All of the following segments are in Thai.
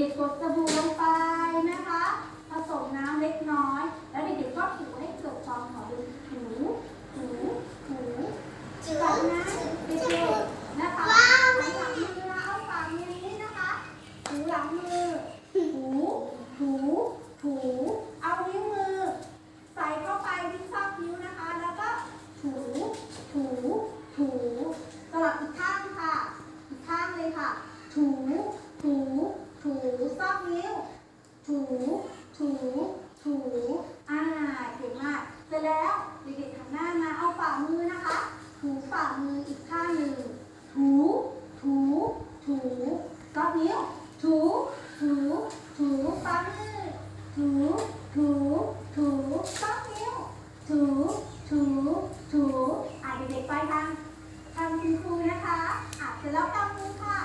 ด็กๆกดสบู่ลงไปนะคะ ผสมน้ำเล็กน้อย แล้วเด็กๆก็ถูให้เกิดความหอมถูถูถูจากนั้นเด็กๆนะคะว้วหลังมือนะเอาฝ่ามือนี้นะคะถูหลังมือถูถูถูเอานิ้วมือ ใส่เข้าไปที่ซอกนิ้วนะคะ แล้วก็ถูถูถูสลับอีกข้างค่ะ อีกข้างเลยค่ะถู ถู ถูซอกนิ้ว ถู ถู ถู อ่าเก่งมากเสร็จแล้วเด็กๆทำหน้ามาเอาฝ่ามือนะคะ ถูฝ่ามืออีกข้างหนึ่ง ถู ถู ถูซอกนิ้ว ถู ถู ถูฝ่ามือ ถู ถู ถูซอกนิ้ว ถู ถู ถู อะเด็กๆไปทางทางคุณครูนะคะ อะเสร็จแล้วกำมือค่ะ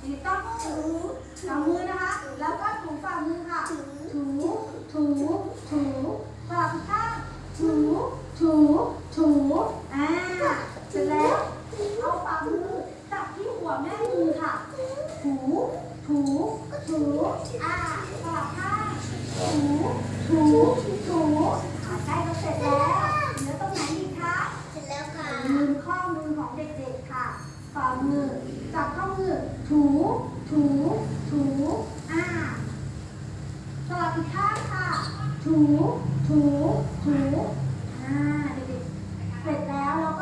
เด็กๆต้องมือกำมือนะคะ แล้วก็ถูฝ่ามือค่ะ ถู ถู ถูสลับอีกข้าง ถู ถู ถู อ่า เสร็จแล้ว เอาฝ่ามือจับที่หัวแม่มือค่ะ ถู ถู ถู อ่าสลับข้างถู ถู ถูอ่าใกล้จะเสร็จแล้วเหลือตรงไหนอีกคะเสร็จแล้วค่ะมือข้อมือของเด็กๆค่ะ ฝ่ามือ จับข้อมือ ถู ถู ถู อ่าสลับอีกข้างค่ะ ถู ถู ถู อ่าเด็กๆเสร็จแล้วเราก็